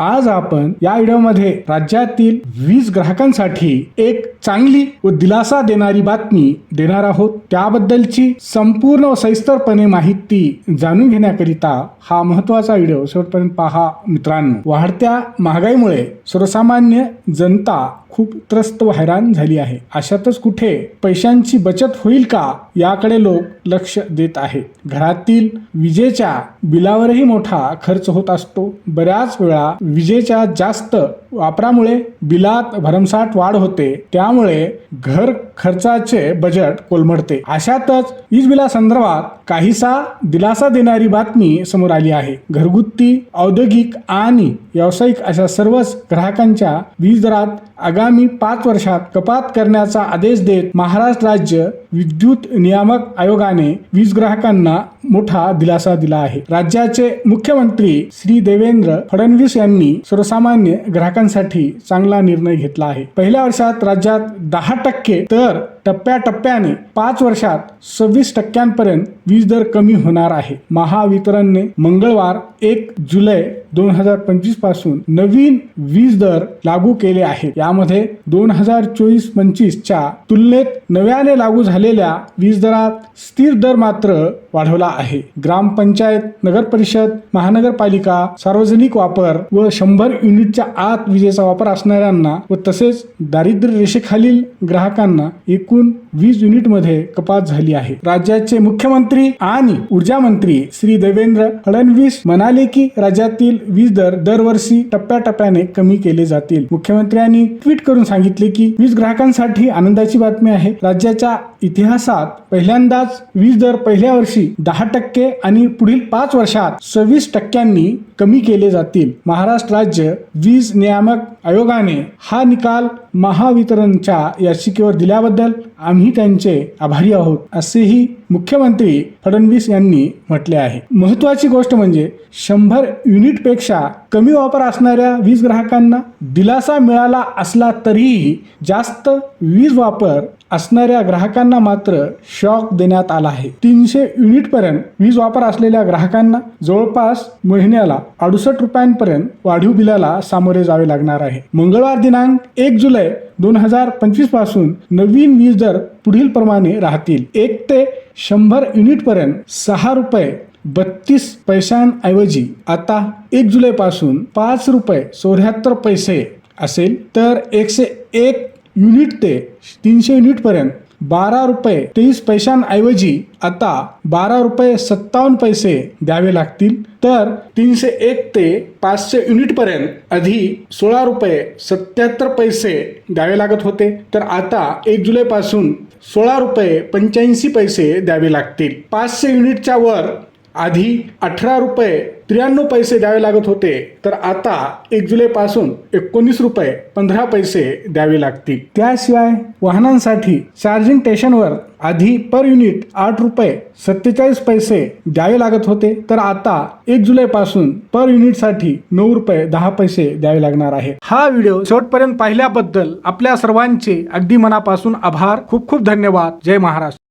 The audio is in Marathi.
आज आपण या व्हिडिओमध्ये राज्यातील वीज ग्राहकांसाठी एक चांगली व दिलासा देणारी बातमी देणार आहोत. त्याबद्दलची संपूर्ण व सविस्तरपणे माहिती जाणून घेण्याकरिता हा महत्त्वाचा व्हिडिओ शेवटपर्यंत पहा मित्रांनो. वाढत्या महागाईमुळे सर्वसामान्य जनता खूप त्रस्त व हैराण झाली आहे. अशातच कुठे पैशांची बचत होईल का याकडे लोक लक्ष देत आहेत. घरातील विजेच्या बिलावरही मोठा खर्च होत असतो. बऱ्याच वेळा विजेच्या जास्त वापरामुळे बिलात भरमसाठ वाढ होते. त्यामुळे घर खर्चाचे बजेट कोलमडते. अशातच वीज बिला संदर्भात काहीसा दिलासा देणारी बातमी समोर आली आहे. घरगुती औद्योगिक आणि व्यावसायिक अशा सर्वच ग्राहकांच्या वीज दरात आगामी पाच वर्षात कपात करण्याचा आदेश देत महाराष्ट्र राज्य विद्युत नियामक आयोगाने वीज ग्राहकांना मोठा दिलासा दिला आहे. राज्याचे मुख्यमंत्री श्री देवेंद्र फडणवीस यांनी सर्वसामान्य ग्राहक ग्राहकांसाठी चांगला निर्णय घेतला आहे. पहिल्या वर्षात राज्यात दहा टक्के तर टप्प्याटप्प्याने पाच वर्षात सव्वीस टक्क्यांपर्यंत वीज दर कमी होणार आहे. महावितरणने मंगळवार एक जुलै दोन हजार पंचवीसपासून नवीन वीज दर लागू केले आहेत. यामध्ये दोन हजार चोवीस पंचवीसच्या तुलनेत नव्याने लागू झालेल्या वीज दरात स्थिर दर मात्र वाढवला आहे. ग्रामपंचायत नगर परिषद महानगरपालिका सार्वजनिक वापर व शंभर युनिटच्या आत विजेचा वापर असणाऱ्यांना व तसेच दारिद्र्य रेषेखालील ग्राहकांना एकूण वीस युनिटमध्ये कपात झाली आहे. राज्याचे मुख्यमंत्री आणि ऊर्जा मंत्री श्री देवेंद्र फडणवीस म्हणाले की राज्यातील वीज दर दरवर्षी टप्प्याटप्प्याने कमी केले जातील. मुख्यमंत्र्यांनी ट्विट करून सांगितले की वीज ग्राहकांसाठी आनंदाची बातमी आहे. राज्याच्या इतिहासात पहिल्यांदाच वीज दर पहिल्या वर्षी दहा टक्के आणि पुढील पाच वर्षात सव्वीस टक्क्यांनी कमी केले जातील. महाराष्ट्र राज्य वीज नियामक आयोगाने हा निकाल महावितरणच्या याचिकेवर दिल्याबद्दल आम्ही त्यांचे आभारी आहोत असेही मुख्यमंत्री फडणवीस यांनी म्हटले आहे. महत्वाची गोष्ट म्हणजे शंभर युनिटपेक्षा कमी वापर असणाऱ्या वीज ग्राहकांना दिलासा मिळाला असला तरीही जास्त वीज वापर असणाऱ्या ग्राहकांना मात्र शॉक देण्यात आला आहे. तीनशे युनिट पर्यंत वीज वापर असलेल्या ग्राहकांना जवळपास महिन्याला अडुसष्ट रुपयांपर्यंत वाढीव बिलाला सामोरे जावे लागणार आहे. मंगळवार दिनांक एक जुलै दोन हजार पंचवीसपासून नवीन वीज दर पुढील प्रमाणे राहतील. एक ते शंभर युनिट पर्यंत सहा रुपये बत्तीस पैशांऐवजी आता एक जुलै पासून पाच रुपये चौऱ्याहत्तर पैसे असेल. तर एकशे एक युनिट ते तीनशे युनिटपर्यंत बारा रुपये तेवीस पैशांऐवजी आता बारा रुपये सत्तावन्न पैसे द्यावे लागतील. तर तीनशे एक ते पाचशे युनिटपर्यंत आधी सोळा रुपये सत्याहत्तर पैसे द्यावे लागत होते. तर आता एक जुलैपासून सोळा रुपये पंच्याऐंशी पैसे द्यावे लागतील. पाचशे युनिटच्या वर आधी अठरा रुपये त्र्याण्णव पैसे द्यावे लागत होते तर आता एक जुलै पासून एकोणीस रुपये पंधरा पैसे द्यावे लागतील. त्याशिवाय वाहनांसाठी चार्जिंग स्टेशनवर आधी पर युनिट आठ रुपये सत्तेचाळीस पैसे द्यावे लागत होते तर आता एक जुलै पासून पर युनिटसाठी नऊ रुपये दहा पैसे द्यावे लागणार आहे. हा व्हिडिओ शेवटपर्यंत पाहिल्याबद्दल आपल्या सर्वांचे अगदी मनापासून आभार. खूप खूप धन्यवाद. जय महाराष्ट्र.